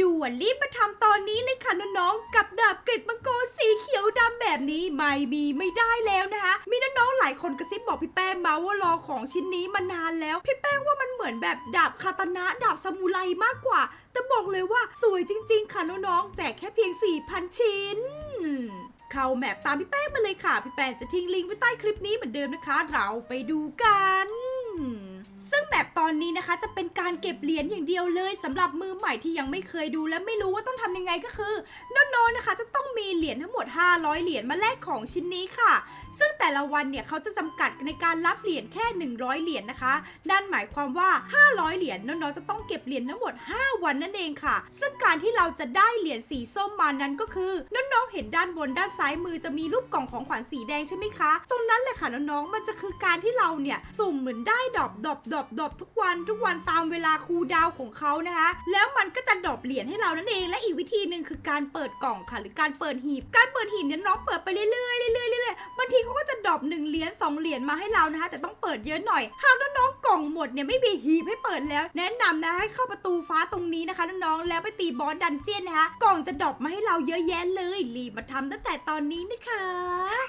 ด่วนรีบมาทำตอนนี้เลยค่ะน้องๆกับดาบเกร็ดมังกรสีเขียวดำแบบนี้ไม่มีไม่ได้แล้วนะคะ มีน้องๆหลายคนกระซิบบอกพี่แป้งมาว่ารอของชิ้นนี้มานานแล้ว พี่แป้งว่ามันเหมือนแบบดาบคาตานะดาบซามูไรมากกว่า แต่บอกเลยว่าสวยจริง ๆ ค่ะน้องๆแจกแค่เพียง 4,000 ชิ้นเข้าแมปตามพี่แป้งมาเลยค่ะ พี่แป้งจะทิ้งลิงก์ไว้ใต้คลิปนี้เหมือนเดิมนะคะ เราไปดูกันซึ่งแมปต อนนี้นะคะ จะเป็นการเก็บเหรียญอย่างเดียวเลยสำหรับมือใหม่ที่ยังไม่เคยดูและไม่รู้ว่าต้องทำยังไงก็คือน้องๆนะคะ จะต้องมีเหรียญทั้งหมด 500 เหรียญมาแลกของชิ้นนี้ค่ะ ละวันเนี่ยเขาจะจำกัดในการรับเหรียญแค่ 100 เหรียญนะคะ นั่นหมายความว่า 500 เหรียญน้องๆจะต้องเก็บเหรียญทั้งหมด 5 วันนั่นเองค่ะ ซึ่งการที่เราจะได้เหรียญสีส้มมานั้นก็คือน้องๆเห็นด้านบนด้านซ้ายมือจะมีรูปกล่องของขวัญสีแดงใช่ไหมคะ ตรงนั้นเลยค่ะน้องๆมันจะคือการที่เราเนี่ยสุ่มเหมือนได้ดอปดอปดอปดอปทุกวันทุกวันตามเวลาครูดาวของเขานะคะ แล้วมันก็จะดอปเหรียญให้เรานั่นเองและอีกวิธีหนึ่งคือการเปิดกล่องค่ะ หรือการเปิดหีบ การเปิดหีบเนี่ยน้องเปิดไปเรื่อยๆ อปหนึ่งเหรียญสองเหรียญมาให้เรานะคะ แต่ต้องเปิดเยอะหน่อยหากน้องๆกล่องหมดเนี่ยไม่มีหีบให้เปิดแล้ว แนะนำนะให้เข้าประตูฟ้าตรงนี้นะคะน้องๆแล้วไปตีบอสดันเจียนนะคะกล่องจะดรอปมาให้เราเยอะแยะเลยรีบมาทำตั้งแต่ตอนนี้นะคะ